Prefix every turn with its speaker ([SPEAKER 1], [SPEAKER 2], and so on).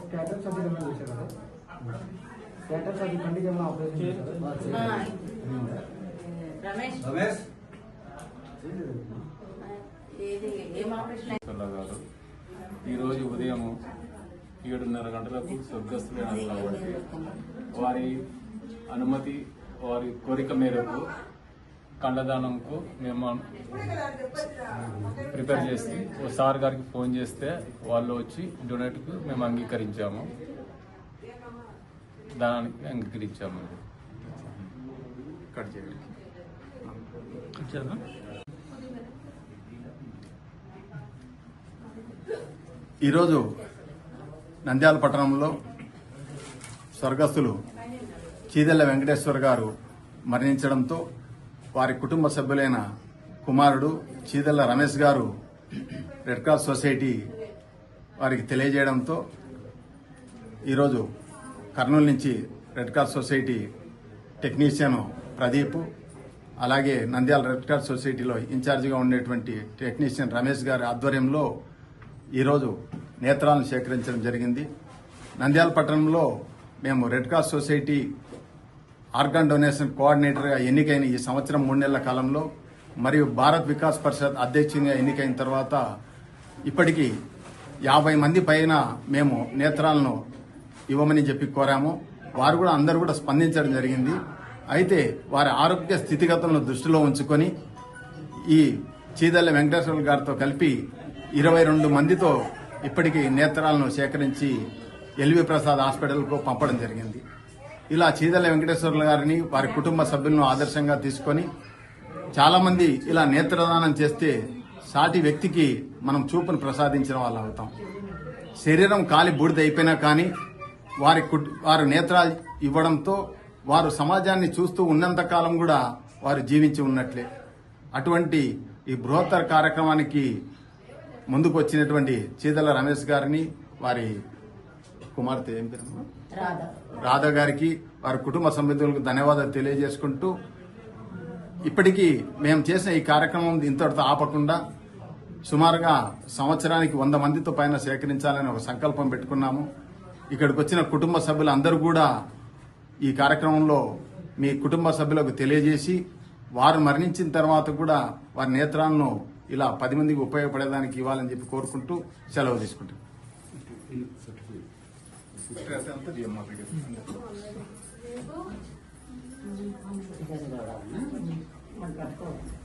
[SPEAKER 1] Status అది ఏమైనా చేశారా కంటికి ఏమైనా ఆపరేషన్ చేశారా?
[SPEAKER 2] రమేష్.
[SPEAKER 3] రమేష్?
[SPEAKER 4] గారు ఈరోజు ఉదయం ఏడున్నర గంటలకు స్వర్గస్థులైన వారి అనుమతి వారి కోరిక మేరకు కళ్ళదానంకు మేము ప్రిపేర్ చేసి ఓ సార్ గారికి ఫోన్ చేస్తే వాళ్ళు వచ్చి డొనేట్కు మేము అంగీకరించాము. దానికి అంగీకరించాము. కట్
[SPEAKER 5] ఈరోజు నంద్యాల పట్టణంలో స్వర్గస్థులు చీదెల్ల వెంకటేశ్వర గారు మరణించడంతో వారి కుటుంబ సభ్యులైన కుమారుడు చీదల్ల రమేష్ గారు రెడ్ క్రాస్ సొసైటీ వారికి తెలియజేయడంతో ఈరోజు కర్నూలు నుంచి red cross society technician Pradeep అలాగే నంద్యాల రెడ్ క్రాస్ సొసైటీలో ఇన్ఛార్జిగా ఉండేటువంటి టెక్నీషియన్ రమేష్ గారి ఆధ్వర్యంలో ఈరోజు నేత్రాలను సేకరించడం జరిగింది. నంద్యాల పట్టణంలో మేము red cross society organ donation కోఆర్డినేటర్గా ఎన్నికైన ఈ సంవత్సరం మూడు నెలల కాలంలో మరియు భారత్ వికాస్ పరిషత్ అధ్యక్షునిగా ఎన్నికైన తర్వాత ఇప్పటికీ యాభై మంది పైన మేము నేత్రాలను ఇవ్వమని చెప్పి కోరాము. వారు కూడా అందరూ కూడా స్పందించడం జరిగింది. అయితే వారి ఆరోగ్య స్థితిగతులను దృష్టిలో ఉంచుకొని ఈ చీదల్ల వెంకటేశ్వర గారితో కలిపి ఇరవై రెండు మందితో ఇప్పటికీ నేత్రాలను సేకరించి ఎల్వి ప్రసాద్ హాస్పిటల్కు పంపడం జరిగింది. ఇలా చీదల వెంకటేశ్వర్ల గారిని వారి కుటుంబ సభ్యులను ఆదర్శంగా తీసుకొని చాలామంది ఇలా నేత్రదానం చేస్తే సాటి వ్యక్తికి మనం చూపును ప్రసాదించిన వాళ్ళు అవుతాం. శరీరం కాలి బూడిద అయిపోయినా కానీ వారి కుట్- వారు నేత్రాలు ఇవ్వడంతో వారు సమాజాన్ని చూస్తూ ఉన్నంతకాలం కూడా వారు జీవించి ఉన్నట్లే. అటువంటి ఈ బృహత్తర కార్యక్రమానికి ముందుకు వచ్చినటువంటి చీదల రమేష్ గారిని వారి కుమార్తె ఏం పేరు రాధా. గారికి వారి కుటుంబ సభ్యులకు ధన్యవాదాలు తెలియజేసుకుంటూ ఇప్పటికీ మేము చేసిన ఈ కార్యక్రమం ఇంతటితో ఆపకుండా సుమారుగా సంవత్సరానికి వంద మందితో పైన సేకరించాలని ఒక సంకల్పం పెట్టుకున్నాము. ఇక్కడికి వచ్చిన కుటుంబ సభ్యులందరూ కూడా ఈ కార్యక్రమంలో మీ కుటుంబ సభ్యులకు తెలియజేసి వారు మరణించిన తర్వాత కూడా వారి నేత్రాలను ఇలా పది మందికి ఉపయోగపడేదానికి ఇవ్వాలని చెప్పి కోరుకుంటూ సెలవు తీసుకుంటాం
[SPEAKER 2] మనం కట్టుకోవాలి